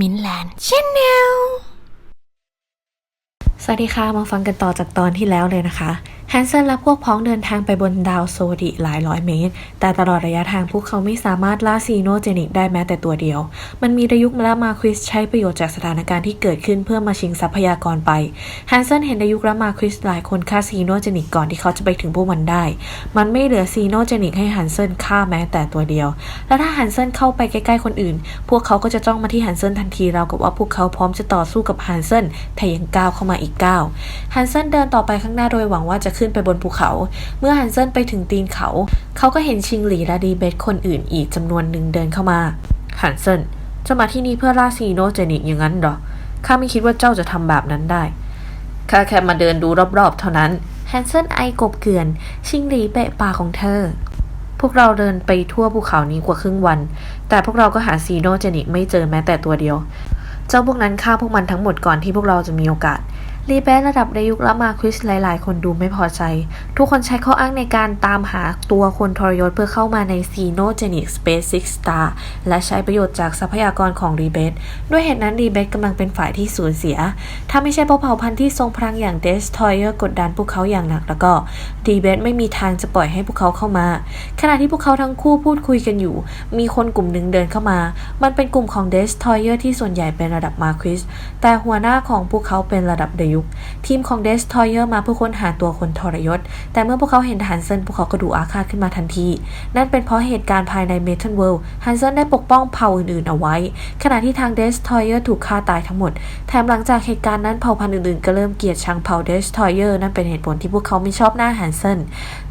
มินแลนด์ชแนลสวัสดีค่ะ มาฟังกันต่อจากตอนที่แล้วเลยนะคะ แฮนเซนและพวกพ้องเดินทางไปบนดาวโซดิหลายร้อยเมตร แต่ตลอดระยะทางพวกเขาไม่สามารถล่าซีโนเจนิกได้แม้แต่ตัวเดียว มันมีระยุกและมาควิสใช้ประโยชน์จากสถานการณ์ที่เกิดขึ้นเพื่อมาชิงทรัพยากรไป แฮนเซนเห็นระยุกและมาควิสหลายคนฆ่าซีโนเจนิกก่อนที่เขาจะไปถึงพวกมันได้ มันไม่เหลือซีโนเจนิกให้ฮันเซนฆ่าแม้แต่ตัวเดียว และถ้าฮันเซนเข้าไปใกล้ๆคนอื่น พวกเขาก็จะจ้องมาที่ฮันเซนทันทีราวกับว่าพวกเขาพร้อมจะต่อสู้กับฮันเซนแต่ยังก้าวเข้ามาอีกก้าวฮันเซนเดินต่อไปข้างหน้าโดยหวังว่าจะขึ้นไปบนภูเขา เมื่อฮันเซนไปถึงตีนเขา เขาก็เห็นชิงหลีและดีเบตคนอื่นอีกจำนวนหนึ่งเดินเข้ามาฮันเซนจะมาที่นี่เพื่อล่าซีโนเจนิกอย่างนั้นหรอข้าไม่คิดว่าเจ้าจะทำแบบนั้นได้ข้าแค่มาเดินดูรอบๆ เท่านั้นแฮนเซนไอกบเกลื่อน ชิงหลีเปะปากของเธอ พวกเราเดินไปทั่วภูเขานี้กว่าครึ่งวัน แต่พวกเราก็หาซีโนเจนิกไม่เจอแม้แต่ตัวเดียว เจ้าพวกนั้นฆ่าพวกมันทั้งหมดก่อนที่พวกเราจะมีโอกาส รีเบสระดับในยุคละมาคริสหลาย ๆ คนดูไม่พอใจ ทุกคนใช้ข้ออ้างในการตามหาตัวคนทรยศเพื่อเข้ามาในซีโนเจนิกสเปซซิกสตาร์และใช้ประโยชน์จากทรัพยากรของรีเบสด้วยเหตุนั้นรีเบสกำลังเป็นฝ่ายที่สูญเสีย ถ้าไม่ใช่เพราะเผ่าพันธุ์ที่ทรงพลังอย่างเดสทอยเออร์กดดันพวกเขาอย่างหนักแล้วก็รีเบสไม่มีทางจะปล่อยให้พวกเขาเข้ามา ขณะที่พวกเขาทั้งคู่พูดคุยกันอยู่ มีคนกลุ่มหนึ่งเดินเข้ามา มันเป็นกลุ่มของเดสทอยเออร์ที่ส่วนใหญ่เป็นระดับมาคริสแต่หัวหน้าของพวกเขาเป็นระดับเดยุกทีมของเดสทอยเออร์มาเพื่อค้นหาตัวคนทรยศ แต่เมื่อพวกเขาเห็นฮันเซนพวกเขาก็ดูอาฆาตขึ้นมาทันที นั่นเป็นเพราะเหตุการณ์ภายในเมทัลเวิลด์ฮันเซนได้ปกป้องเผ่าอื่นๆเอาไว้ ขณะที่ทางเดสทอยเออร์ถูกฆ่าตายทั้งหมด แถมหลังจากเหตุการณ์นั้นเผ่าพันธุ์อื่นๆก็เริ่มเกลียดชังเผ่าเดสทอยเออร์นั่นเป็นเหตุผลที่พวกเขาไม่ชอบหน้าฮันเซน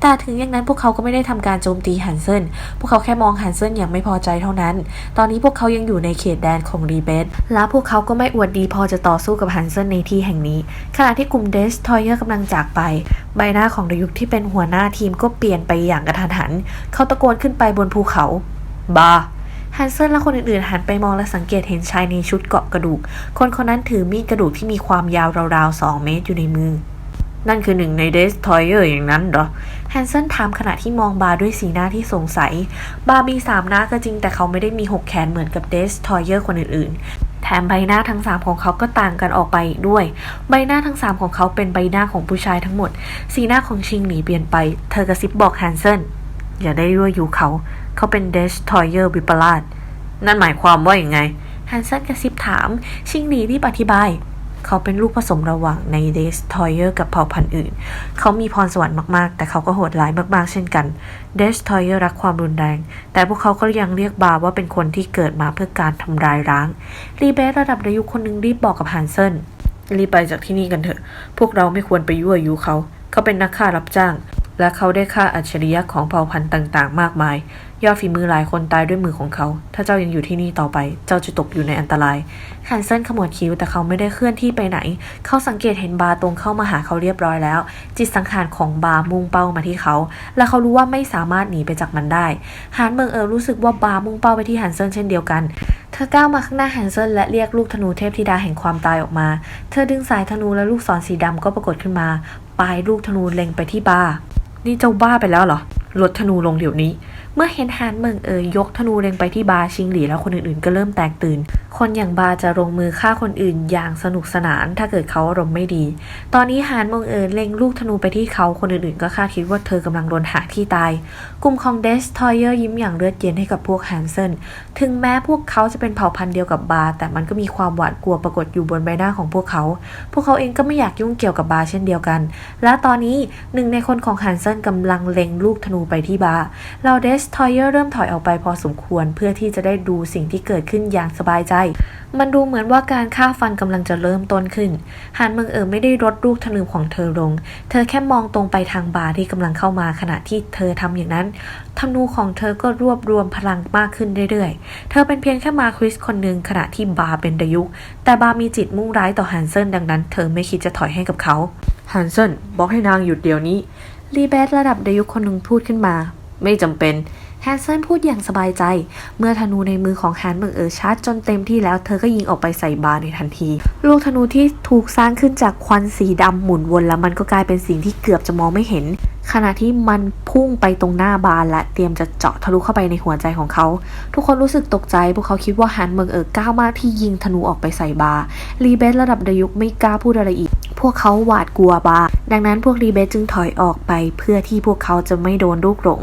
แต่ถึงอย่างนั้นพวกเขาก็ไม่ได้ทำการโจมตีฮันเซนพวกเขาแค่มองฮันเซนอย่างไม่พอใจเท่านั้น ตอนนี้พวกเขายังอยู่ในเขตแดนของรีเบสและพวกเขาก็ไม่อวดดีพอจะต่อสู้กับฮันเซนในที่แห่งนี้ขณะที่กลุ่มเดสทอยเออร์กำลังจากไป ใบหน้าของดยุกที่เป็นหัวหน้าทีมก็เปลี่ยนไปอย่างกระทันหัน เขาตะโกนขึ้นไปบนภูเขา บาฮันเซนและคนอื่นๆ หันไปมองและสังเกตเห็นชายในชุดเกาะกระดูก คนคนนั้นถือมีดกระดูกที่มีความยาวราวๆ 2 เมตรอยู่ในมือ นั่นคือหนึ่งในเดสทอยเออร์อย่างนั้นเหรอแฮนเซนถามขณะที่มองบาร์ด้วยสีหน้าที่สงสัย บาร์มีสามหน้าก็จริงแต่เขาไม่ได้มีหกแขนเหมือนกับเดสทอยเออร์คนอื่นๆ แถมใบหน้าทั้งสามของเขาก็ต่างกันออกไปอีกด้วย ใบหน้าทั้งสามของเขาเป็นใบหน้าของผู้ชายทั้งหมด สีหน้าของชิงหนีเปลี่ยนไป เธอกระซิบบอกแฮนเซนอย่าได้ยั่วยุเขา เขาเป็นเดชทอยเยอร์วิปลาสนั่นหมายความว่าอย่างไงแฮนเซนกระซิบถาม ชิงหนีรีบอธิบาย เขาเป็นลูกผสมระหว่างในเดสทอยเออร์กับเผ่าพันธุ์อื่น เขามีพรสวรรค์มากๆ แต่เขาก็โหดร้ายมากๆ เช่นกัน เดสทอยเออร์รักความรุนแรง แต่พวกเขาก็ยังเรียกบาร์ว่าเป็นคนที่เกิดมาเพื่อการทำลายร้าง รีเบสระดับอายุคนหนึ่งรีบบอกกับฮันเซนรีบไปจากที่นี่กันเถอะ พวกเราไม่ควรไปยั่วยุเขา เขาเป็นนักฆ่ารับจ้าง และเขาได้ฆ่าอัจฉริยะของเผ่าพันธุ์ต่างๆ มากมาย ยอดฝีมือหลายคนตายด้วยมือของเขา ถ้าเจ้ายังอยู่ที่นี่ต่อไป เจ้าจะตกอยู่ในอันตรายฮันเซนขมวดคิ้วแต่เขาไม่ได้เคลื่อนที่ไปไหน เขาสังเกตเห็นบาร์ตรงเข้ามาหาเขาเรียบร้อยแล้ว จิตสังขารของบาร์มุ่งเป้ามาที่เขา และเขารู้ว่าไม่สามารถหนีไปจากมันได้ฮานเบิงเออรู้สึกว่าบาร์มุ่งเป้าไปที่ฮันเซนเช่นเดียวกันเธอก้าวมาข้างหน้าฮันเซนและเรียกลูกธนูเทพธิดาแห่งความตายออกมา เธอดึงสายธนูและลูกศรสีดำก็ปรากฏขึ้นมาปลายลูกธนูเล็งไปที่บา นี่เจ้าบ้าไปแล้วเหรอลดธนูลงเดี๋ยวนี้ เมื่อเห็นฮานเมิงเอ๋ยยกธนูเล็งไปที่บาชิงหลีแล้วคนอื่นๆ ก็เริ่มแตกตื่น คนอย่างบาจะลงมือฆ่าคนอื่นอย่างสนุกสนาน ถ้าเกิดเขาอารมณ์ไม่ดี ตอนนี้ฮานเมิงเอ๋ยเล็งลูกธนูไปที่เขาคนอื่นๆ ก็คาดคิดว่าเธอกำลังโดนหาที่ตาย กลุ่มของเดสทอยเออร์ยิ้มอย่างเลือดเย็นให้กับพวกแฮนเซนถึงแม้พวกเขาจะเป็นเผ่าพันธุ์เดียวกับบาแต่มันก็มีความหวาดกลัวปรากฏอยู่บนใบหน้าของพวกเขา พวกเขาเองก็ไม่อยากยุ่งเกี่ยวกับบาเช่นเดียวกัน และตอนนี้หนึ่งในคนของฮันเซนกำลังเล็งลูกธนูไปที่บาเราเดสทอยเออร์เริ่มถอยออกไปพอสมควรเพื่อที่จะได้ดูสิ่งที่เกิดขึ้นอย่างสบายใจ มันดูเหมือนว่าการฆ่าฟันกำลังจะเริ่มต้นขึ้นฮันเมืองเอ๋อไม่ได้ลดลูกธนูของเธอลง เธอแค่มองตรงไปทางบาร์ที่กำลังเข้ามาขณะที่เธอทำอย่างนั้นธนูของเธอก็รวบรวมพลังมากขึ้นเรื่อยๆ เธอเป็นเพียงแค่มาคริสคนหนึ่งขณะที่บาร์เป็นดยุกแต่บาร์มีจิตมุ่งร้ายต่อฮันเซนดังนั้น เธอไม่คิดจะถอยให้กับเขาฮันเซนบอกให้นางหยุดเดี๋ยวนี้รีเบสระดับดยุกคนหนึ่งพูดขึ้นมา ไม่จำเป็นแฮนเซนพูดอย่างสบายใจ เมื่อธนูในมือของแฮนเบิงเออชาร์จจนเต็มที่แล้วเธอก็ยิงออกไปใส่บาร์ในทันที ลูกธนูที่ถูกสร้างขึ้นจากควันสีดำหมุนวนแล้วมันก็กลายเป็นสิ่งที่เกือบจะมองไม่เห็น ขณะที่มันพุ่งไปตรงหน้าบาร์และเตรียมจะเจาะทะลุเข้าไปในหัวใจของเขา ทุกคนรู้สึกตกใจ พวกเขาคิดว่าแฮนเมืองเออก้าวมากที่ยิงธนูออกไปใส่บาร์รีเบสระดับดยุกไม่กล้าพูดอะไรอีก พวกเขาหวาดกลัวบาร์ ดังนั้นพวกรีเบสจึงถอยออกไปเพื่อที่พวกเขาจะไม่โดนลูกหลง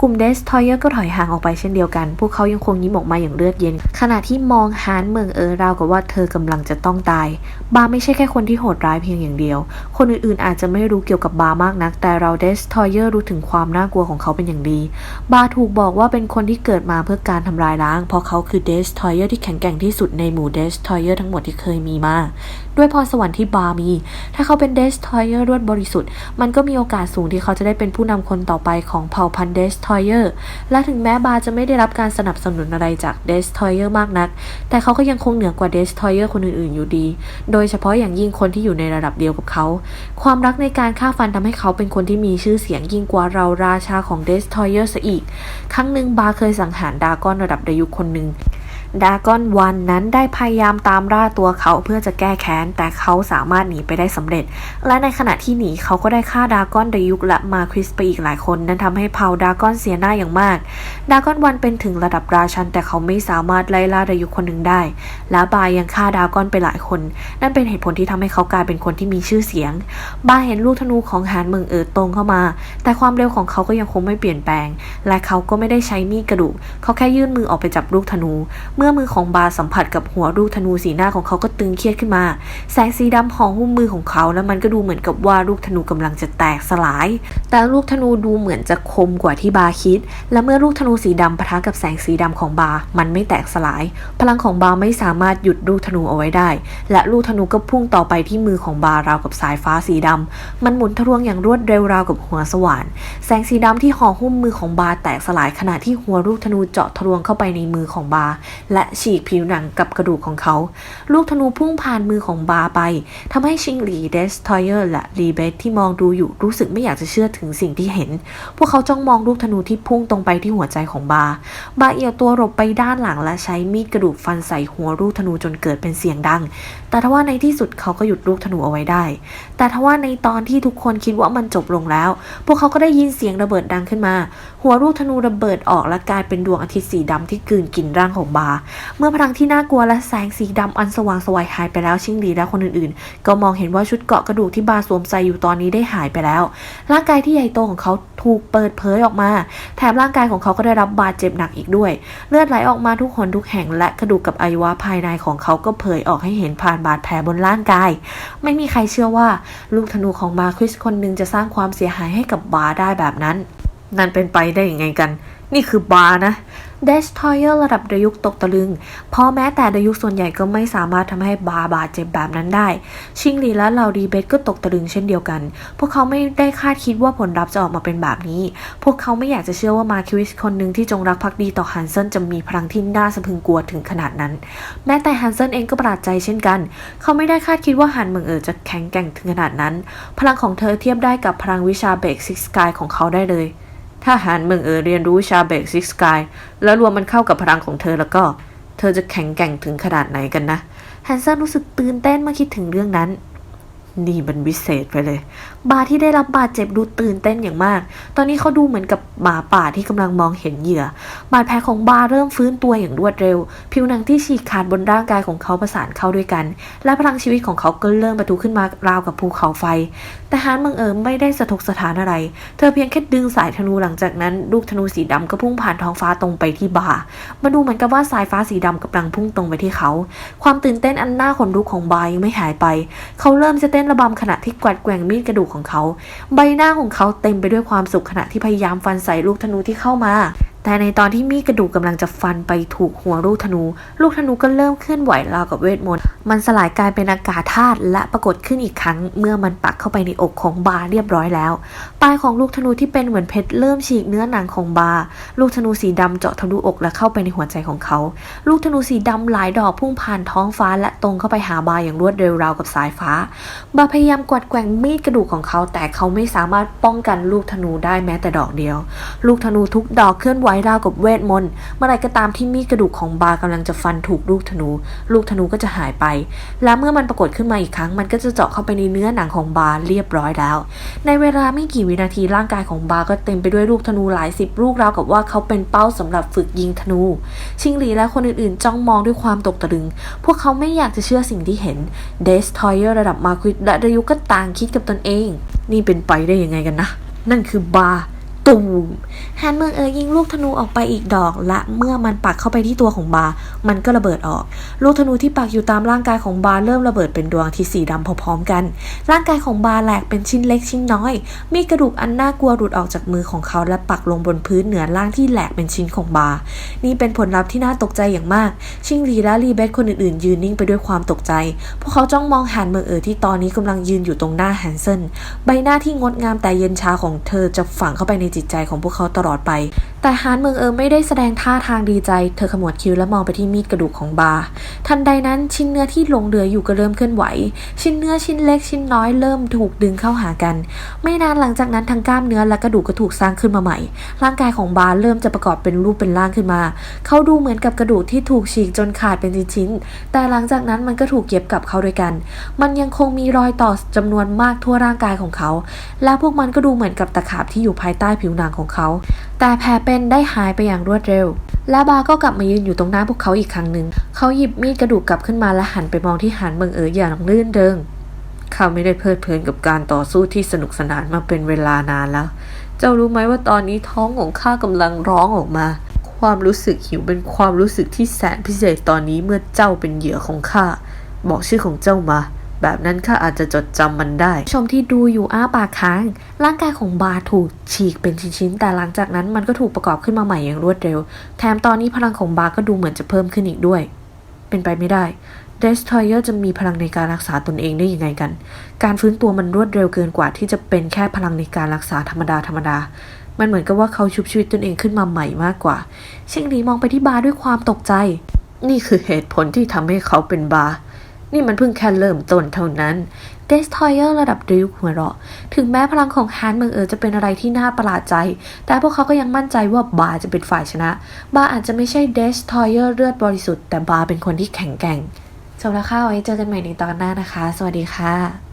กลุ่มเดสทอยเออร์ก็ถอยห่างออกไปเช่นเดียวกัน พวกเขายังคงยิ้มออกมาอย่างเลือดเย็น ขณะที่มองฮานเมืองเออราวกับว่าเธอกำลังจะต้องตาย บาร์ไม่ใช่แค่คนที่โหดร้ายเพียงอย่างเดียว คนอื่นๆอาจจะไม่รู้เกี่ยวกับบาร์มากนัก แต่เราเดสทอยเออร์รู้ถึงความน่ากลัวของเขาเป็นอย่างดี บาร์ถูกบอกว่าเป็นคนที่เกิดมาเพื่อการทำลายล้าง เพราะเขาคือเดสทอยเออร์ที่แข็งแกร่งที่สุดในหมู่เดสทอยเออร์ทั้งหมดที่เคยมีมา ด้วยพรสวรรค์ที่บามี ถ้าเขาเป็นเดสทอยเออร์ด้วยบริสุทธิ์ มันก็มีโอกาสสูงที่เขาจะได้เป็นผู้นำคนต่อไปของเผ่าพันธุ์เดสทอยเออร์และถึงแม้บาร์จะไม่ได้รับการสนับสนุนอะไรจากเดสทอยเออร์มากนัก แต่เขาก็ยังคงเหนือกว่าเดสทอยเออร์คนอื่นๆอยู่ดี โดยเฉพาะอย่างยิ่งคนที่อยู่ในระดับเดียวกับเขา ความรักในการฆ่าฟันทำให้เขาเป็นคนที่มีชื่อเสียงยิ่งกว่าเราราชาของเดสทอยเออร์ซะอีก ครั้งหนึ่งบาร์เคยสังหารดากอนระดับดายุคคนหนึ่ง ดากอนวันนั้นได้พยายามตามล่าตัวเขาเพื่อจะแก้แค้น แต่เขาสามารถหนีไปได้สำเร็จ และในขณะที่หนีเขาก็ได้ฆ่าดากอนดยุกและมาคริสไปอีกหลายคน นั่นทำให้เผาดากอนเสียหน้าอย่างมาก ดากอนวันเป็นถึงระดับราชัน แต่เขาไม่สามารถไล่ล่าดายุคคนหนึ่งได้ และบายยังฆ่าดากอนไปหลายคน นั่นเป็นเหตุผลที่ทำให้เขากลายเป็นคนที่มีชื่อเสียง บายเห็นลูกธนูของหานเมืองเอิร์ตรงเข้ามา แต่ความเร็วของเขาก็ยังคงไม่เปลี่ยนแปลง และเขาก็ไม่ได้ใช้มีดกระดูกเขาแค่ยื่นมือออกไปจับลูกธนูเมื่อมือของบาสัมผัสกับหัวลูกธนูสีหน้าของเขาก็ตึงเครียดขึ้นมา แสงสีดำห่อหุ้มมือของเขา แล้วมันก็ดูเหมือนกับว่าลูกธนูกำลังจะแตกสลาย แต่ลูกธนูดูเหมือนจะคมกว่าที่บาคิด และเมื่อลูกธนูสีดำปะทะกับแสงสีดำของบา มันไม่แตกสลาย พลังของบาไม่สามารถหยุดลูกธนูเอาไว้ได้ และลูกธนูก็พุ่งต่อไปที่มือของบาราวกับสายฟ้าสีดำมันหมุนทะลวงอย่างรวดเร็วราวกับหัวสว่านแสงสีดำที่ห่อหุ้มมือของบาแตกสลายขณะที่หัวลูกธนูเจาะทะลวงเข้าไปในมือของบาและฉีกผิวหนังกับกระดูกของเขา ลูกธนูพุ่งผ่านมือของบาไปทำให้ชิงหลีเดสทอยเออร์และรีเบสที่มองดูอยู่รู้สึกไม่อยากจะเชื่อถึงสิ่งที่เห็น พวกเขาจ้องมองลูกธนูที่พุ่งตรงไปที่หัวใจของบา บาเอียวตัวหลบไปด้านหลังและใช้มีดกระดูกฟันใส่หัวลูกธนูจนเกิดเป็นเสียงดัง แต่ทว่าในที่สุดเขาก็หยุดลูกธนูเอาไว้ได้ แต่ทว่าในตอนที่ทุกคนคิดว่ามันจบลงแล้ว พวกเขาก็ได้ยินเสียงระเบิดดังขึ้นมา หัวลูกธนูระเบิดออกและกลายเป็นดวงอาทิตย์สีดำที่กืนกินร่างของบาเมื่อพลังที่น่ากลัวและแสงสีดำอันสว่างไสวัยหายไปแล้วชิงดีและคนอื่นๆ ก็มองเห็นว่าชุดเกาะกระดูกที่บาสวมใส่อยู่ตอนนี้ได้หายไปแล้ว ร่างกายที่ใหญ่โตของเขาถูกเปิดเผยออกมา แถมร่างกายของเขาก็ได้รับบาดเจ็บหนักอีกด้วย เลือดไหลออกมาทุกหนทุกแห่งและกระดูกกับอวัยวะภายในของเขาก็เผยออกให้เห็นผ่านบาดแผลบนร่างกาย ไม่มีใครเชื่อว่าลูกธนูของมาคริสคนหนึ่งจะสร้างความเสียหายให้กับบาได้แบบนั้น นั่นเป็นไปได้ยังไงกัน นี่คือบานะ เดสทอยเออร์ระดับดยุกตกตะลึง เพราะแม้แต่ดยุกส่วนใหญ่ก็ไม่สามารถทำให้บาบาดเจ็บแบบนั้นได้ ชิงลีและเหล่าดีเบสก็ตกตะลึงเช่นเดียวกัน พวกเขาไม่ได้คาดคิดว่าผลลัพธ์จะออกมาเป็นแบบนี้ พวกเขาไม่อยากจะเชื่อว่ามาคิวิสคนหนึ่งที่จงรักภักดีต่อฮันเซนจะมีพลังที่น่าสะพึงกลัวถึงขนาดนั้น แม้แต่ฮันเซนเองก็ประหลาดใจเช่นกัน เขาไม่ได้คาดคิดว่าฮันเมืองเอ๋อจะแข็งแกร่งถึงขนาดนั้น พลังของเธอเทียบได้กับพลังวิชาเบรกซิกสกายของเขาได้เลย ถ้าหานเมืองเออเรียนรู้ชาเบกซิกสกายแล้วรวมมันเข้ากับพลังของเธอแล้วก็ เธอจะแข็งแกร่งถึงขนาดไหนกันนะแฮนเซนรู้สึกตื่นเต้นเมื่อคิดถึงเรื่องนั้น นี่มันวิเศษไปเลย บาที่ได้รับบาดเจ็บดูตื่นเต้นอย่างมาก ตอนนี้เขาดูเหมือนกับหมาป่าที่กำลังมองเห็นเหยื่อ บาดแผลของบาเริ่มฟื้นตัวอย่างรวดเร็ว ผิวหนังที่ฉีกขาดบนร่างกายของเขาประสานเข้าด้วยกัน และพลังชีวิตของเขาก็เริ่มประทุขึ้นมาราวกับภูเขาไฟ แต่ฮานเมืองเอิมไม่ได้สะทกสถานอะไร เธอเพียงแค่ดึงสายธนูหลังจากนั้น ลูกธนูสีดำก็พุ่งผ่านท้องฟ้าตรงไปที่บามาดูเหมือนกับว่าสายฟ้าสีดำกำลังพุ่งตรงไปที่เขา ความตื่นเต้นอันน่าขนลุกของบายังไม่หายไป เขาเริ่มจะเต้นระบำขณะที่กวัดแกว่งมีดกระดูกของเขา ใบหน้าของเขาเต็มไปด้วยความสุขขณะที่พยายามฟันใส่ลูกธนูที่เข้ามา แต่ในตอนที่มีดกระดูกกำลังจะฟันไปถูกหัวลูกธนู ลูกธนูก็เริ่มเคลื่อนไหวราวกับเวทมนต์ มันสลายกลายเป็นอากาศธาตุและปรากฏขึ้นอีกครั้ง เมื่อมันปักเข้าไปในอกของบาเรียบร้อยแล้ว ปลายของลูกธนูที่เป็นเหมือนเพชรเริ่มฉีกเนื้อหนังของบา ลูกธนูสีดำเจาะทะลุอกและเข้าไปในหัวใจของเขา ลูกธนูสีดำหลายดอกพุ่งผ่านท้องฟ้าและตรงเข้าไปหาบาอย่างรวดเร็วราวกับสายฟ้า บาพยายามกวัดแกว่งมีดกระดูกของเขา แต่เขาไม่สามารถป้องกันลูกธนูได้แม้แต่ดอกเดียว ลูกธนูทุกดอกเคลื่อนไหวราวกับเวทมนต์เมื่อไรก็ตามที่มีดกระดูกของบาร์กำลังจะฟันถูกลูกธนู ลูกธนูก็จะหายไป และเมื่อมันปรากฏขึ้นมาอีกครั้ง มันก็จะเจาะเข้าไปในเนื้อหนังของบาร์เรียบร้อยแล้ว ในเวลาไม่กี่วินาทีร่างกายของบาร์ก็เต็มไปด้วยลูกธนูหลายสิบลูกราวกับว่าเขาเป็นเป้าสำหรับฝึกยิงธนู ชิงหลีและคนอื่นๆ จ้องมองด้วยความตกตะลึง พวกเขาไม่อยากจะเชื่อสิ่งที่เห็นเดสทอยเออร์ระดับมาควิดและดายุก็ต่างคิดกับตนเอง นี่เป็นไปได้ยังไงกันนะ นั่นคือบาร์ ตูมแฮนเมืองเออยิงลูกธนูออกไปอีกดอก และเมื่อมันปักเข้าไปที่ตัวของบาร์มันก็ระเบิดออก ลูกธนูที่ปักอยู่ตามร่างกายของบาร์เริ่มระเบิดเป็นดวงที่สีดำพร้อมๆกัน ร่างกายของบาร์แหลกเป็นชิ้นเล็กชิ้นน้อย มีกระดูกอันน่ากลัวหลุดออกจากมือของเขาและปักลงบนพื้นเหนือร่างที่แหลกเป็นชิ้นของบาร์นี่เป็นผลลัพธ์ที่น่าตกใจอย่างมาก ชิงลีและลีเบสคนอื่นๆ ยืนนิ่งไปด้วยความตกใจ พวกเขาจ้องมองแฮนเมืองเอ๋อที่ตอนนี้กำลังยืนอยู่ตรงหน้าแฮนเซนใบหน้าที่งดงามแต่เย็นชาของเธอจะฝังเข้าไปในจิตใจของพวกเขาตลอดไปแต่ฮานเมืองเอ๋อไม่ได้แสดงท่าทางดีใจ เธอขมวดคิ้วและมองไปที่มีดกระดูกของบาร์ทันใดนั้นชิ้นเนื้อที่หลงเหลืออยู่ก็เริ่มเคลื่อนไหว ชิ้นเนื้อชิ้นเล็กชิ้นน้อยเริ่มถูกดึงเข้าหากัน ไม่นานหลังจากนั้นทั้งกล้ามเนื้อและกระดูกก็ถูกสร้างขึ้นมาใหม่ ร่างกายของบาร์เริ่มจะประกอบเป็นรูปเป็นร่างขึ้นมา เขาดูเหมือนกับกระดูกที่ถูกฉีกจนขาดเป็นชิ้นๆ แต่หลังจากนั้นมันก็ถูกเย็บกลับเข้าด้วยกัน มันยังคงมีรอยต่อจำนวนมากทั่วร่างกายของเขา และพวกมันก็ดูเหมือนกับตะขาบที่อยู่ภายใต้ผิวหนังของเขา แต่แผลเป็นได้หายไปอย่างรวดเร็ว และบาร์ก็กลับมายืนอยู่ตรงหน้าพวกเขาอีกครั้งหนึ่ง เขาหยิบมีดกระดูกกลับขึ้นมาและหันไปมองที่หานเมืองเอ๋ออย่างลื่นเริงเขาไม่ได้เพลิดเพลินกับการต่อสู้ที่สนุกสนานมาเป็นเวลานานแล้ว เจ้ารู้ไหมว่าตอนนี้ท้องของข้ากำลังร้องออกมา ความรู้สึกหิวเป็นความรู้สึกที่แสนพิเศษตอนนี้เมื่อเจ้าเป็นเหยื่อของข้า บอกชื่อของเจ้ามา แบบนั้นข้าอาจจะจดจำมันได้ ชมที่ดูอยู่อ้าปากค้าง ร่างกายของบาถูกฉีกเป็นชิ้นๆ แต่หลังจากนั้นมันก็ถูกประกอบขึ้นมาใหม่อย่างรวดเร็ว แถมตอนนี้พลังของบาก็ดูเหมือนจะเพิ่มขึ้นอีกด้วย เป็นไปไม่ได้ Destroyer จะมีพลังในการรักษาตนเองได้ยังไงกัน การฟื้นตัวมันรวดเร็วเกินกว่าที่จะเป็นแค่พลังในการรักษาธรรมดาธรรมดา มันเหมือนกับว่าเขาชุบชีวิตตนเองขึ้นมาใหม่มากกว่า เชิงหลีมองไปที่บาร์ด้วยความตกใจ นี่คือเหตุผลที่ทำให้เขาเป็นบาร์ นี่มันเพิ่งแค่เริ่มต้นเท่านั้นเดสทอยเออร์ระดับดิวหัวเราะ ถึงแม้พลังของฮานเมืองเออจะเป็นอะไรที่น่าประหลาดใจ แต่พวกเขาก็ยังมั่นใจว่าบาร์จะเป็นฝ่ายชนะ บาร์อาจจะไม่ใช่เดสทอยเออร์เลือดบริสุทธิ์แต่บาร์เป็นคนที่แข็งแกร่งจบแล้วค่ะไว้เจอกันใหม่ในตอนหน้านะคะ สวัสดีค่ะ